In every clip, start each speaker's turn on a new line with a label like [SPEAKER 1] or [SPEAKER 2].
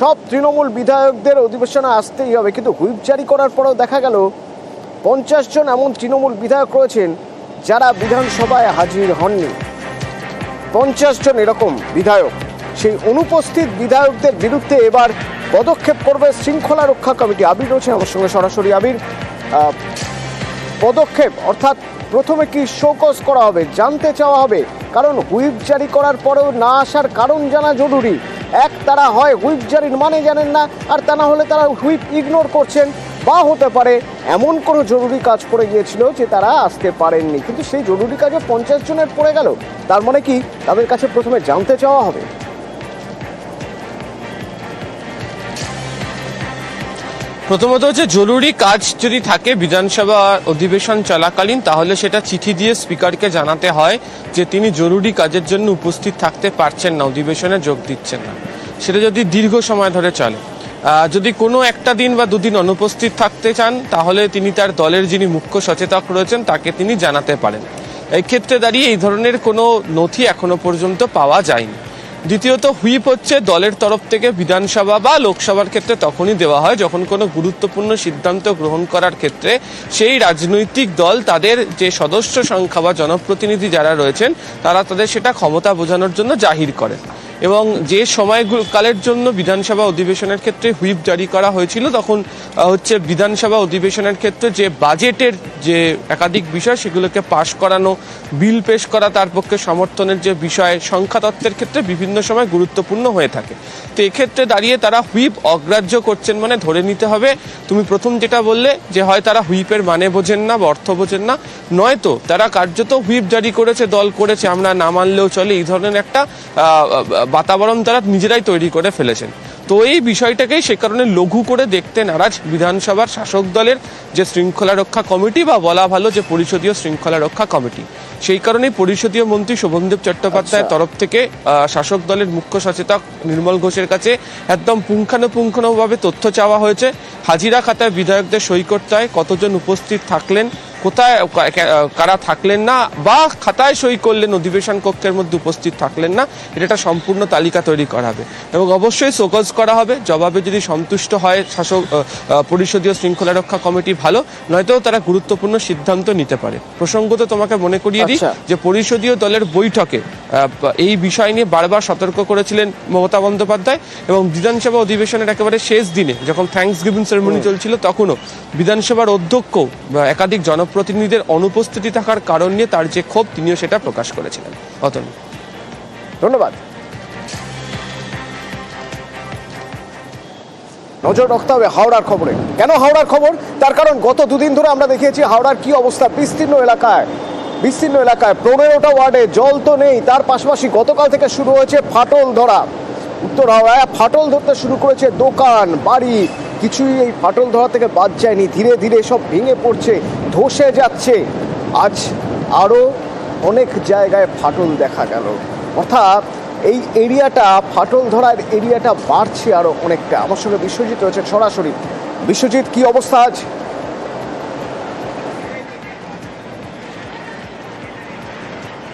[SPEAKER 1] সব তৃণমূল বিধায়কদের অধিবেশনে আসতেই হবে। কিন্তু হুইপ জারি করার পরেও দেখা গেল, পঞ্চাশ জন এমন তৃণমূল বিধায়ক রয়েছেন যারা বিধানসভায় হাজির হননি। পঞ্চাশ জন এরকম বিধায়ক। সেই অনুপস্থিত বিধায়কদের বিরুদ্ধে এবার পদক্ষেপ করবে শৃঙ্খলা রক্ষা কমিটি। আবির রয়েছে আমার সঙ্গে সরাসরি। আবির পদক্ষেপ অর্থাৎ প্রথমে কি শোকজ করা হবে, জানতে চাওয়া হবে। কারণ হুইপ জারি করার পরেও না আসার কারণ জানা জরুরি। এক তারা হয় হুইপ জারির মানে জানেন না, আর তা না হলে তারা হুইপ ইগনোর করছেন, বা হতে পারে এমন কোনো জরুরি কাজ পড়ে গিয়েছিল যে তারা আসতে পারেননি। কিন্তু সেই জরুরি কাজে পঞ্চাশ জনের পড়ে গেল। তার মানে কি? তাদের কাছে প্রথমে জানতে চাওয়া হবে।
[SPEAKER 2] প্রথমত হচ্ছে, জরুরি কাজ যদি থাকে বিধানসভা অধিবেশন চলাকালীন, তাহলে সেটা চিঠি দিয়ে স্পিকারকে জানাতে হয় যে তিনি জরুরি কাজের জন্য উপস্থিত থাকতে পারছেন না, অধিবেশনে যোগ দিচ্ছেন না। সেটা যদি দীর্ঘ সময় ধরে চলে। যদি কোনো একটা দিন বা দুদিন অনুপস্থিত থাকতে চান, তাহলে তিনি তার দলের যিনি মুখ্য সচেতক রয়েছেন, তাকে তিনি জানাতে পারেন। এই ক্ষেত্রে দাঁড়িয়ে এই ধরনের কোনো নথি এখনও পর্যন্ত পাওয়া যায়নি। দ্বিতীয়ত, হুইপ হচ্ছে দলের তরফ থেকে বিধানসভা বা লোকসভার ক্ষেত্রে তখনই দেওয়া হয় যখন কোনো গুরুত্বপূর্ণ সিদ্ধান্ত গ্রহণ করার ক্ষেত্রে সেই রাজনৈতিক দল, তাদের যে সদস্য সংখ্যা বা জনপ্রতিনিধি যারা রয়েছেন, তারা তাদের সেটা ক্ষমতা বোঝানোর জন্য জাহির করেন। এবং যে সময়কালের জন্য বিধানসভা অধিবেশনের ক্ষেত্রে হুইপ জারি করা হয়েছিল, তখন হচ্ছে বিধানসভা অধিবেশনের ক্ষেত্রে যে বাজেটের যে একাধিক বিষয়, সেগুলোকে পাশ করানো, বিল পেশ করা, তার পক্ষে সমর্থনের যে বিষয়, সংখ্যাতত্ত্বের ক্ষেত্রে বিভিন্ন সময় গুরুত্বপূর্ণ হয়ে থাকে। তো এক্ষেত্রে দাঁড়িয়ে তারা হুইপ অগ্রাহ্য করছেন মানে ধরে নিতে হবে, তুমি প্রথম যেটা বললে যে হয় তারা হুইপের মানে বোঝেন না বা অর্থ বোঝেন না, নয়তো তারা কার্যত হুইপ জারি করেছে, দল করেছে, আমরা না মানলেও চলে, এই ধরনের একটা বাতাবরণ তারা নিজেরাই তৈরি করে ফেলেছেন। তো এই বিষয়টাকেই সে কারণে লঘু করে দেখতে নারাজ বিধানসভার শাসক দলের যে শৃঙ্খলা রক্ষা কমিটি বা বলা ভালো যে পরিষদীয় শৃঙ্খলা রক্ষা কমিটি। সেই কারণেই পরিষদীয় মন্ত্রী শোভনদেব চট্টোপাধ্যায়ের
[SPEAKER 1] আচ্ছা।
[SPEAKER 2] তরফ থেকে শাসক দলের মুখ্য সচেতক নির্মল ঘোষের কাছে একদম পুঙ্খানুপুঙ্খানুভাবে তথ্য চাওয়া হয়েছে। হাজিরা খাতায় বিধায়কদের সই করতে হয় কতজন উপস্থিত থাকলেন কোথায় কারা থাকলেন না বা খাতায় সই করলেন অধিবেশন কক্ষের মধ্যে উপস্থিত থাকলেন না এটা একটা সম্পূর্ণ তালিকা তৈরি করা হবে। এবং অবশ্যই সোকজ করা হবে জবাবে যদি সন্তুষ্ট হয় শাসক পরিষদীয় শৃঙ্খলা রক্ষা কমিটি ভালো নয়তো তারা গুরুত্বপূর্ণ সিদ্ধান্ত নিতে পারে। প্রসঙ্গত তোমাকে মনে করিয়ে দিই
[SPEAKER 1] আচ্ছা।
[SPEAKER 2] যে পরিষদীয় দলের বৈঠকে এই বিষয় নিয়ে বারবার সতর্ক করেছিলেন মমতা বন্দ্যোপাধ্যায় এবং বিধানসভা অধিবেশনের একেবারে শেষ দিনে যখন থ্যাঙ্কস গিভিং সেরেমনি চলছিল তখনও বিধানসভার অধ্যক্ষ একাধিক একাধিক জনপ্রতিনিধিদের অনুপস্থিতি থাকার কারণ নিয়ে তার যে ক্ষোভ, তিনিও সেটা প্রকাশ করেছিলেন। অতনু,
[SPEAKER 1] ধন্যবাদ। নজর রাখতে হবে হাওড়ার খবরে। কেন হাওড়ার খবর? তার কারণ গত দুদিন ধরে আমরা দেখিয়েছি হাওড়ার কি অবস্থা বিস্তীর্ণ এলাকায়। বিস্তীর্ণ এলাকায় পনেরোটা ওয়ার্ডে জল তো নেই। তার পাশাপাশি গতকাল থেকে শুরু হয়েছে ফাটল ধরা। উত্তর হাওড়ায় ফাটল ধরতে শুরু করেছে দোকান, বাড়ি কিছুই এই ফাটল ধরা থেকে বাদ যায়নি। ধীরে ধীরে সব ভেঙে পড়ছে, ধসে যাচ্ছে। আজ আরও অনেক জায়গায় ফাটল দেখা গেল। অর্থাৎ এই এরিয়াটা, ফাটল ধরার এরিয়াটা বাড়ছে আরও অনেকটা। আমার সঙ্গে বিশ্বজিৎ রয়েছে সরাসরি। বিশ্বজিৎ, কি অবস্থা আজ?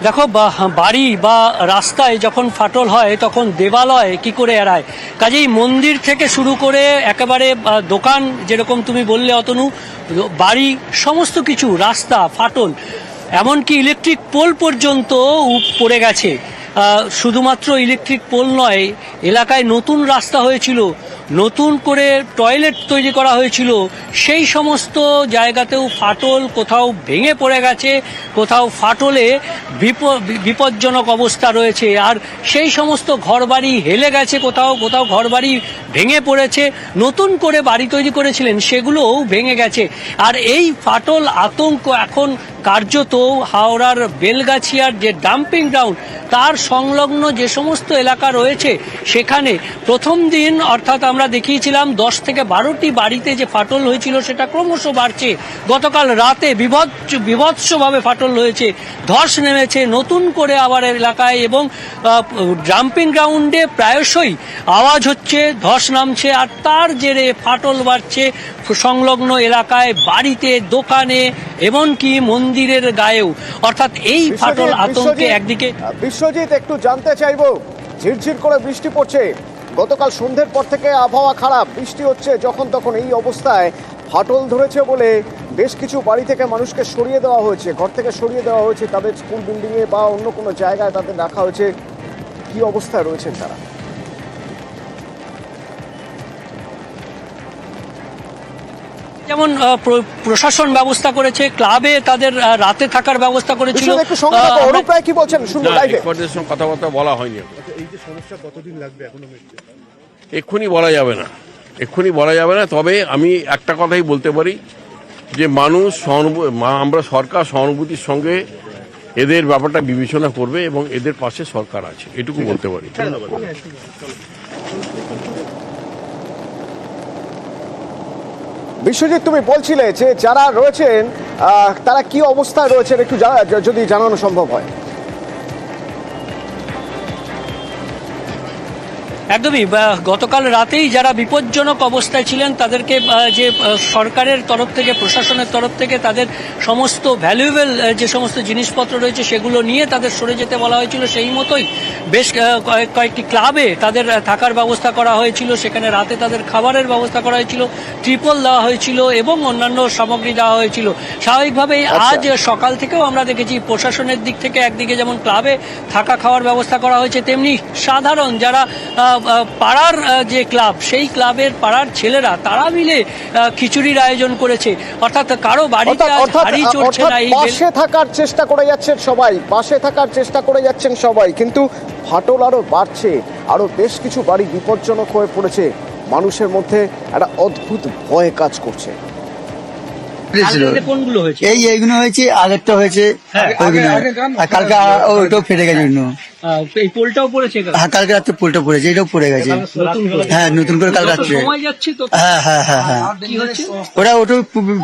[SPEAKER 3] দেখো বাড়ি বা রাস্তায় যখন ফাটল হয়, তখন দেবালয় কি করে এড়ায়? কাজেই মন্দির থেকে শুরু করে একেবারে দোকান যেরকম তুমি বললে অতনু, বাড়ি সমস্ত কিছু, রাস্তা, ফাটল, এমনকি ইলেকট্রিক পোল পর্যন্ত পড়ে গেছে। শুধুমাত্র ইলেকট্রিক পোল নয়, এলাকায় নতুন রাস্তা হয়েছিল। নতুন করে টয়লেট তৈরি করা হয়েছিল। সেই সমস্ত জায়গাতেও ফাটল, কোথাও ভেঙে পড়ে গেছে, কোথাও ফাটলে বিপ- বিপজ্জনক অবস্থা রয়েছে। আর সেই সমস্ত ঘরবাড়ি হেলে গেছে কোথাও কোথাও ঘরবাড়ি ভেঙে পড়েছে। নতুন করে বাড়ি তৈরি করেছিলেন, সেগুলোও ভেঙে গেছে। আর এই ফাটল আতঙ্ক এখন কার্যত হাওড়ার বেলগাছিয়ার যে ডাম্পিং গ্রাউন্ড, তার সংলগ্ন যে সমস্ত এলাকা রয়েছে, সেখানে প্রথম দিন অর্থাৎ আমরা দেখিয়েছিলাম দশ থেকে বারোটি বাড়িতে যে ফাটল হয়েছিল, সেটা ক্রমশ বাড়ছে। গতকাল রাতে বিভৎস, বিভৎসভাবে ফাটল হয়েছে, ধস নেমেছে, নতুন করে আবার এলাকায় এবং ডাম্পিং গ্রাউন্ডে প্রায়শই আওয়াজ হচ্ছে, ধস নামছে, আর তার জেরে ফাটল বাড়ছে। সংলগ্ন এলাকায় বাড়িতে, দোকানে, এমনকি মন্দিরের গায়েও। অর্থাৎ এই ফাটল আতঙ্কে একদিকে
[SPEAKER 1] বিশ্বজিৎ একটু জানতে চাইব। ঝিরঝির করে বৃষ্টি পড়ছে। গতকাল সন্ধ্যের পর থেকে আবহাওয়া খারাপ। বৃষ্টি হচ্ছে যখন তখন এই অবস্থায়। ফাটল ধরেছে বলে বেশ কিছু বাড়ি থেকে মানুষকে সরিয়ে দেওয়া হয়েছে। ঘর থেকে সরিয়ে দেওয়া হয়েছে। তাদের স্কুল বিল্ডিংয়ে বা অন্য কোনো জায়গায় তাদের রাখা হয়েছে। কি অবস্থায় রয়েছেন তারা?
[SPEAKER 3] যেমন প্র- প্রশাসন ব্যবস্থা করেছে ক্লাবে তাদের রাতে থাকার ব্যবস্থা করেছিল।
[SPEAKER 1] অরূপ রায় কি বলছেন? লাইভে
[SPEAKER 4] কথাবার্তা বলা হয়নি এখন।
[SPEAKER 5] এই যে সমস্যা কতদিন লাগবে এখনও
[SPEAKER 4] এক্ষুনি বলা যাবে না। এক্ষুনি বলা যাবে না তবে আমি একটা কথাই বলতে পারি যে মানুষ আমরা সরকার সহানুভূতির সঙ্গে এদের ব্যাপারটা বিবেচনা করবে এবং এদের পাশে সরকার আছে এটুকু বলতে পারি।
[SPEAKER 1] বিশ্বজিৎ তুমি বলছিলে যে যারা রয়েছেন তারা কি অবস্থায় রয়েছেন একটু যদি জানানো সম্ভব হয়।
[SPEAKER 3] একদমই গতকাল রাতেই যারা বিপজ্জনক অবস্থায় ছিলেন তাদেরকে যে সরকারের তরফ থেকে প্রশাসনের তরফ থেকে তাদের সমস্ত ভ্যালুয়েবল যে সমস্ত জিনিসপত্র রয়েছে সেগুলো নিয়ে তাদের সরে যেতে বলা হয়েছিল। সেই মতোই বেশ কয়েক- কয়েকটি ক্লাবে তাদের থাকার ব্যবস্থা করা হয়েছিল। সেখানে রাতে তাদের খাবারের ব্যবস্থা করা হয়েছিল ট্রিপল দেওয়া হয়েছিল এবং অন্যান্য সামগ্রী দেওয়া হয়েছিল। স্বাভাবিকভাবেই
[SPEAKER 1] আচ্ছা।
[SPEAKER 3] আজ সকাল থেকেও আমরা দেখেছি প্রশাসনের দিক থেকে একদিকে যেমন ক্লাবে থাকা খাওয়ার ব্যবস্থা করা হয়েছে তেমনি সাধারণ যারা পাড়ার যে ক্লাব সেই ক্লাবের পাড়ার ছেলেরা তারা মিলে খিচুড়ির আয়োজন করেছে। অর্থাৎ কারও বাড়িতে হাড়ি চড়ছে না এই
[SPEAKER 1] পাশে থাকার চেষ্টা করে যাচ্ছেন সবাই পাশে থাকার চেষ্টা করে যাচ্ছেন সবাই। কিন্তু ফাটল আরও বাড়ছে আরও বেশ কিছু বাড়ি বিপজ্জনক হয়ে পড়েছে। মানুষের মধ্যে একটা অদ্ভুত ভয় কাজ করছে।
[SPEAKER 3] কোনগুলো হয়েছে?
[SPEAKER 6] এই এইগুলো হয়েছে আগেরটা হয়েছে
[SPEAKER 3] হ্যাঁ,
[SPEAKER 6] ওইগুলো আর কালকে আ- ওইটাও ফেটে গেছে অন্য।
[SPEAKER 3] এই পোলটাও পড়েছে
[SPEAKER 6] হ্যাঁ কালকে রাত্রে পোলটা পড়েছে এটাও পড়ে গেছে।
[SPEAKER 3] নতুন করে।
[SPEAKER 6] হ্যাঁ নতুন করে কাল রাত্রে।
[SPEAKER 3] সময় যাচ্ছে তো।
[SPEAKER 6] হ্যাঁ হ্যাঁ হ্যাঁ হ্যাঁ।
[SPEAKER 3] কি হচ্ছে?
[SPEAKER 6] ওরা ওটাও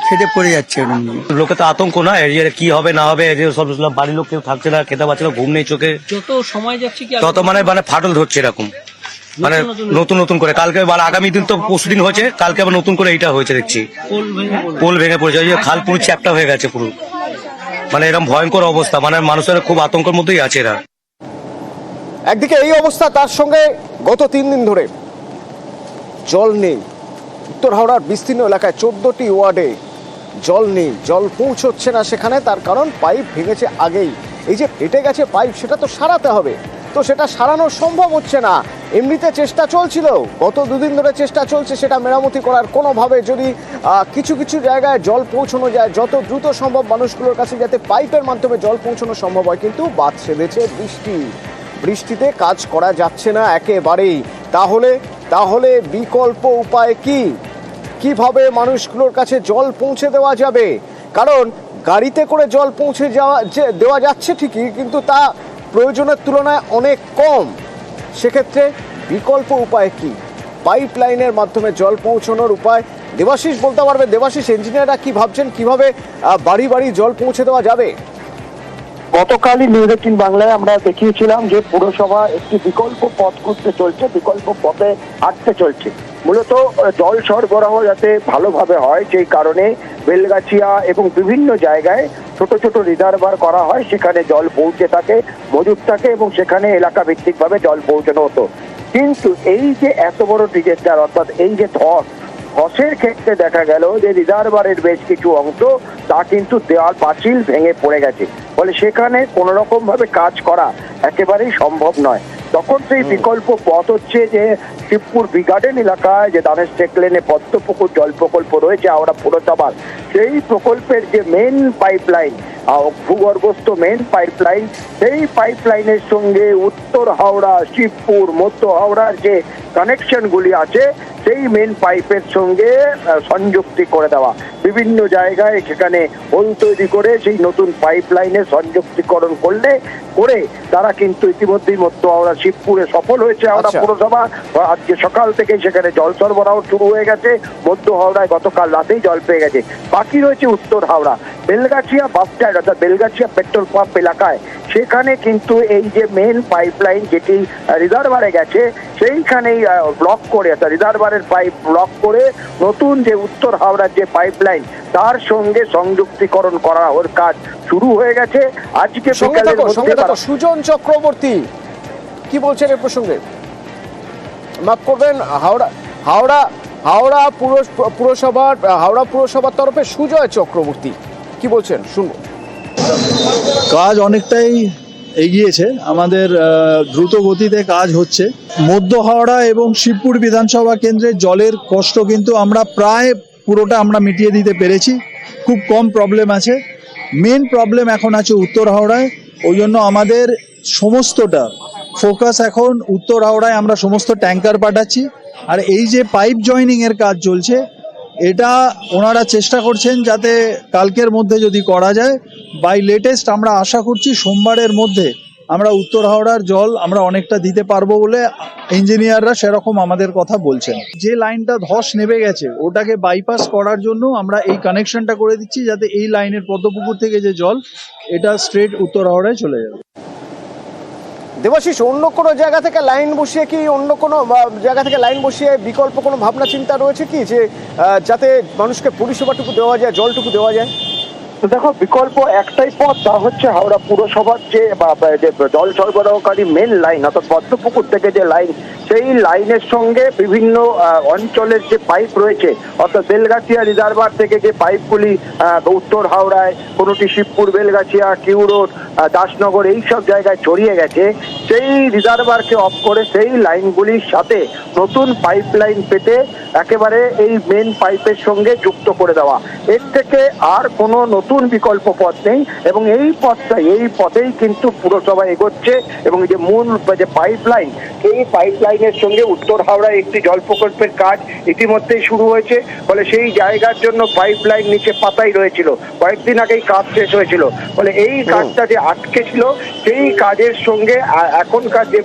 [SPEAKER 6] ফেটে পড়ে যাচ্ছে
[SPEAKER 7] লোকে তো আতঙ্ক না এরিয়ার কি হবে না হবে সব সব বাড়ির লোক কেউ থাকছে না খেতে পাচ্ছে না ঘুম নেই চোখে।
[SPEAKER 3] যত সময় যাচ্ছে
[SPEAKER 7] তত মানে মানে ফাটল ধরছে এরকম। মানে
[SPEAKER 3] নতুন
[SPEAKER 7] নতুন করে। কালকে মানে আগামী দিন তো পরশু দিন হয়েছে কালকে আবার নতুন করে এইটা হয়েছে দেখছি।
[SPEAKER 3] পোল ভেঙে
[SPEAKER 7] পোল ভেঙে পড়েছে। ওই যে খাল পুরো চ্যাপটা হয়ে গেছে পুরো। মানে এরকম ভয়ঙ্কর অবস্থা। মানে মানুষের খুব আতঙ্কের মধ্যেই আছে এরা।
[SPEAKER 1] একদিকে এই অবস্থা তার সঙ্গে গত তিন দিন ধরে জল নেই। উত্তর হাওড়ার বিস্তীর্ণ এলাকায় চোদ্দটি ওয়ার্ডে জল নেই। জল পৌঁছচ্ছে না সেখানে তার কারণ পাইপ ভেঙেছে আগেই। এই যে ফেটে গেছে পাইপ সেটা তো সারাতে হবে। তো সেটা সারানো সম্ভব হচ্ছে না। এমনিতে চেষ্টা চলছিল। গত দুদিন ধরে চেষ্টা চলছে সেটা মেরামতি করার। কোনোভাবে যদি কিছু কিছু জায়গায় জল পৌঁছানো যায়, যত দ্রুত সম্ভব মানুষগুলোর কাছে যাতে পাইপের মাধ্যমে জল পৌঁছানো সম্ভব হয়, কিন্তু বাদ সেধেছে বৃষ্টি। বৃষ্টিতে কাজ করা যাচ্ছে না একেবারেই। তাহলে তাহলে বিকল্প উপায় কি? কীভাবে মানুষগুলোর কাছে জল পৌঁছে দেওয়া যাবে? কারণ, গাড়িতে করে জল পৌঁছে যাওয়া দেওয়া যাচ্ছে ঠিকই, কিন্তু তা প্রয়োজনের তুলনায় অনেক কম। সেক্ষেত্রে বিকল্প উপায় কি? পাইপ লাইনের মাধ্যমে জল পৌঁছানোর উপায়? দেবাশিস, বলতে পারবে দেবাশিস, ইঞ্জিনিয়াররা কি ভাবছেন? কীভাবে বাড়ি বাড়ি জল পৌঁছে দেওয়া যাবে?
[SPEAKER 8] গতকালই নিউজ এইটিন বাংলায় আমরা দেখিয়েছিলাম যে পুরসভা একটি বিকল্প পথ খুঁজতে চলছে, বিকল্প পথে হাঁটতে চলছে। মূলত জল সরবরাহ যাতে ভালোভাবে হয়, সেই কারণে বেলগাছিয়া এবং বিভিন্ন জায়গায় ছোট ছোট রিজার্ভার করা হয়, সেখানে জল পৌঁছে থাকে, মজুদ থাকে এবং সেখানে এলাকা ভিত্তিকভাবে জল পৌঁছানো হতো। কিন্তু এই যে এত বড় ডিজেস্টার, অর্থাৎ এই যে ধস, ধসের ক্ষেত্রে দেখা গেল যে রিজার্ভারের বেশ কিছু অংশ, তা কিন্তু দেওয়াল পাঁচিল ভেঙে পড়ে গেছে। ফলে সেখানে কোন রকম ভাবে কাজ করা একেবারেই সম্ভব নয়। তখন সেই বিকল্প পথ হচ্ছে যে শিবপুর বিগার্ডেন এলাকায় যে দানেশ টেকলেনে পদ্মপুকুর জল প্রকল্প রয়েছে আমরা পুরসভার। সেই প্রকল্পের যে মেন পাইপলাইন ভূগর্ভস্থ মেন পাইপলাইন সেই পাইপলাইনের সঙ্গে উত্তর হাওড়া শিবপুর মধ্য হাওড়ার যে কানেকশনগুলি আছে সেই মেন পাইপের সঙ্গে সংযুক্তি করে দেওয়া। বিভিন্ন জায়গায় সেখানে হোল তৈরি করে সেই নতুন পাইপ লাইনে সংযুক্তিকরণ করলে করে তারা কিন্তু ইতিমধ্যেই মধ্য হাওড়া শিবপুরে সফল হয়েছে হাওড়া
[SPEAKER 1] আচ্ছা।
[SPEAKER 8] পুরসভা। আজকে সকাল থেকেই সেখানে জল সরবরাহ শুরু হয়ে গেছে। মধ্য হাওড়ায় গতকাল রাতেই জল পেয়ে গেছে। বাকি রয়েছে উত্তর হাওড়া। বেলগাছিয়া বাস স্ট্যান্ড অর্থাৎ বেলগাছিয়া পেট্রোল পাম্প এলাকায়। সেখানে কিন্তু এই যে মেন পাইপলাইন যেটি রিজার্ভারে গেছে সেইখানেই ব্লক করে অর্থাৎ রিজার্ভারের পাইপ ব্লক করে নতুন যে উত্তর হাওড়ার যে পাইপলাইন তার সঙ্গে সংযুক্তিকরণ করা ওর কাজ শুরু হয়ে গেছে। আজকে
[SPEAKER 1] সুজন চক্রবর্তী কি বলছেন এ প্রসঙ্গে? মাফ করবেন হাওড়া হাওড়া হাওড়া পুরসভার হাওড়া পুরসভার তরফে সুজয় চক্রবর্তী কি বলছেন? শুনুন।
[SPEAKER 9] কাজ অনেকটাই এগিয়েছে। আমাদের দ্রুত গতিতে কাজ হচ্ছে। মধ্য হাওড়া এবং শিবপুর বিধানসভা কেন্দ্রে জলের কষ্ট কিন্তু আমরা প্রায় পুরোটা আমরা মিটিয়ে দিতে পেরেছি। খুব কম প্রবলেম আছে। মেন প্রবলেম এখন আছে উত্তর হাওড়ায়। ওই জন্য আমাদের সমস্তটা ফোকাস এখন উত্তর হাওড়ায় আমরা সমস্ত ট্যাঙ্কার পাঠাচ্ছি। আর এই যে পাইপ জয়নিং এর কাজ চলছে এটা ওনারা চেষ্টা করছেন যাতে কালকের মধ্যে যদি করা যায় বাই লেটেস্ট আমরা আশা করছি সোমবারের মধ্যে আমরা উত্তর হাওড়ার জল আমরা অনেকটা দিতে পারব বলে ইঞ্জিনিয়াররা সেরকম আমাদের কথা বলছেন। যে লাইনটা ধস নেমে গেছে, ওটাকে বাইপাস করার জন্য আমরা এই কানেকশনটা করে দিচ্ছি যাতে এই লাইনের পদ্মপুকুর থেকে যে জল, এটা স্ট্রেট উত্তর হাওড়ায় চলে যাবে।
[SPEAKER 1] দেবাশিস, অন্য কোনো জায়গা থেকে লাইন বসিয়ে কি অন্য কোনো জায়গা থেকে লাইন বসিয়ে বিকল্প কোনো ভাবনা, চিন্তা রয়েছে কি যে যাতে মানুষকে পরিষেবাটুকু দেওয়া যায়, জলটুকু দেওয়া যায়?
[SPEAKER 8] দেখো, বিকল্প একটাই পথ, তা হচ্ছে হাওড়া পুরসভার যে জল সরবরাহকারী মেন লাইন অর্থাৎ পদ্মপুকুর থেকে যে লাইন সেই লাইনের সঙ্গে বিভিন্ন অঞ্চলের যে পাইপ রয়েছে, অর্থাৎ বেলগাছিয়া রিজার্ভার থেকে যে পাইপগুলি উত্তর হাওড়ায়, কোনোটি শিবপুর, বেলগাছিয়া কিউ রোড দাসনগর এইসব জায়গায় ছড়িয়ে গেছে, সেই রিজার্ভারকে অফ করে সেই লাইনগুলির সাথে নতুন পাইপ লাইন পেতে একেবারে এই মেন পাইপের সঙ্গে যুক্ত করে দেওয়া। এর থেকে আর কোনো নতুন বিকল্প পথ নেই এবং এই পথটাই এই পথেই কিন্তু পুরসভা এগোচ্ছে এবং এই যে মূল যে পাইপ লাইন এই পাইপ লাইনের সঙ্গে উত্তর হাওড়ায় একটি জল প্রকল্পের কাজ ইতিমধ্যেই শুরু হয়েছে। ফলে সেই জায়গার জন্য পাইপ লাইন নিচে পাতাই রয়েছিল। কয়েকদিন আগেই কাজ শেষ হয়েছিল। ফলে এই কাজটা যে আটকে ছিল সেই কাজের সঙ্গে এখনকার যে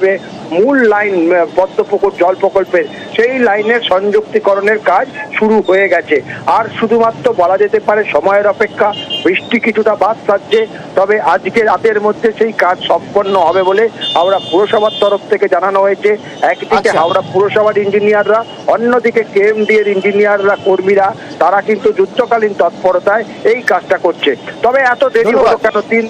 [SPEAKER 8] মূল লাইন পদ্মপুকুর জল প্রকল্পের সেই লাইনের সংযুক্তিকরণের কাজ শুরু হয়ে গেছে। আর শুধুমাত্র বলা যেতে পারে সময়ের অপেক্ষা বৃষ্টি কিছুটা বাদ সাজছে তবে আজকে রাতের মধ্যে সেই কাজ সম্পন্ন হবে বলে হাওড়া পুরসভার তরফ থেকে জানানো হয়েছে। একদিকে
[SPEAKER 1] আচ্ছা।
[SPEAKER 8] হাওড়া পুরসভার ইঞ্জিনিয়াররা অন্যদিকে কেএমডি এর ইঞ্জিনিয়াররা কর্মীরা তারা কিন্তু যুদ্ধকালীন তৎপরতায় এই কাজটা করছে। তবে এত দেরি হলো কেন? তিন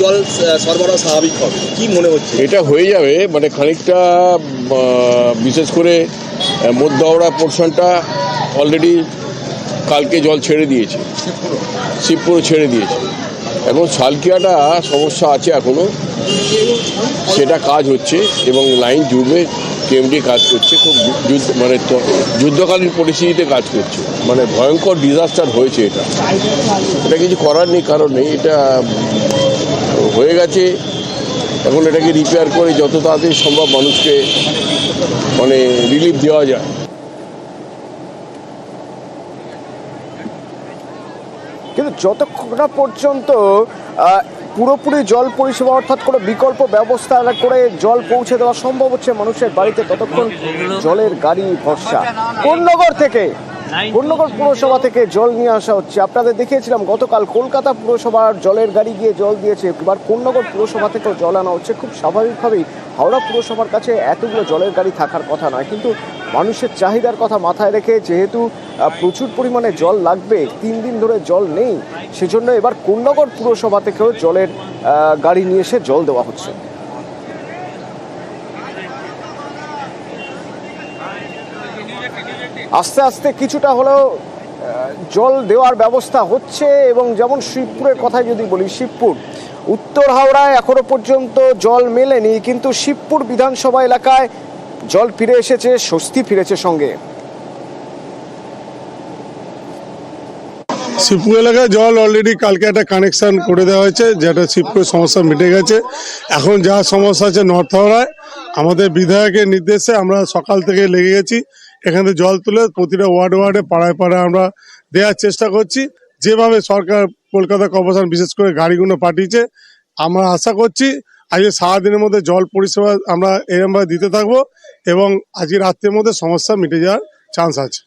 [SPEAKER 5] জল সরবরাহ স্বাভাবিক হবে। কি মনে হচ্ছে?
[SPEAKER 4] এটা হয়ে যাবে মানে খানিকটা বিশেষ করে মধ্য হাওড়া পোর্শনটা অলরেডি কালকে জল ছেড়ে দিয়েছে। শিবপুর ছেড়ে দিয়েছে। এখন সালকিয়াটা সমস্যা আছে এখনও। সেটা কাজ হচ্ছে এবং লাইন জুড়বে কেমডি কাজ করছে খুব যুদ্ধ মানে যুদ্ধকালীন পরিস্থিতিতে কাজ করছে। মানে ভয়ঙ্কর ডিজাস্টার হয়েছে এটা। এটা কিছু করার নেই কারণ নেই। এটা হয়ে গেছে। এখন এটাকে রিপেয়ার করে যত তাড়াতাড়ি সম্ভব মানুষকে মানে রিলিফ দেওয়া যায়।
[SPEAKER 1] কিন্তু যতক্ষণ না পর্যন্ত পুরোপুরি জল পরিষেবা অর্থাৎ কোনো বিকল্প ব্যবস্থা করে জল পৌঁছে দেওয়া সম্ভব হচ্ছে মানুষের বাড়িতে, ততক্ষণ জলের গাড়ি ভরসা। কোন্নগর থেকে? কোন্নগর পুরসভা থেকে জল নিয়ে আসা হচ্ছে। আপনাদের দেখিয়েছিলাম, গতকাল কলকাতা পুরসভার জলের গাড়ি গিয়ে জল দিয়েছে। এবার কোন্নগর পুরসভা থেকেও জল আনা হচ্ছে। খুব স্বাভাবিকভাবেই হাওড়া পুরসভার কাছে এতগুলো জলের গাড়ি থাকার কথা নয়। কিন্তু মানুষের চাহিদার কথা মাথায় রেখে যেহেতু প্রচুর পরিমাণে জল লাগবে, তিন দিন ধরে জল নেই, সেজন্য এবার কোন্নগর পুরসভা থেকেও জলের গাড়ি নিয়ে এসে জল দেওয়া হচ্ছে। আস্তে আস্তে কিছুটা হলেও জল দেওয়ার ব্যবস্থা হচ্ছে এবং যেমন শিবপুরের কথাই যদি বলি, শিবপুর, উত্তর হাওড়ায় এখনও পর্যন্ত জল মেলেনি, কিন্তু শিবপুর বিধানসভা এলাকায় জল ফিরে এসেছে, স্বস্তি ফিরেছে সঙ্গে।
[SPEAKER 10] শিবপুর এলাকায় জল অলরেডি কালকে একটা কানেকশন করে দেওয়া হয়েছে, যেটা শিবপুরের সমস্যা মিটে গেছে। এখন যা সমস্যা আছে নর্থ হাওড়ায়, আমাদের বিধায়কের নির্দেশে আমরা সকাল থেকে লেগে গেছি। এখান জল তুলে প্রতিটা ওয়ার্ড ওয়ার্ডে, পাড়ায় পাড়ায় আমরা দেওয়ার চেষ্টা করছি। যেভাবে সরকার কলকাতা কর্পোরেশন বিশেষ করে গাড়িগুলো পাঠিয়েছে, আমরা আশা করছি আজকে সারাদিনের মধ্যে জল পরিষেবা আমরা এরমভাবে দিতে থাকব এবং আজকে রাত্রের মধ্যে সমস্যা মিটে যাওয়ার চান্স আছে।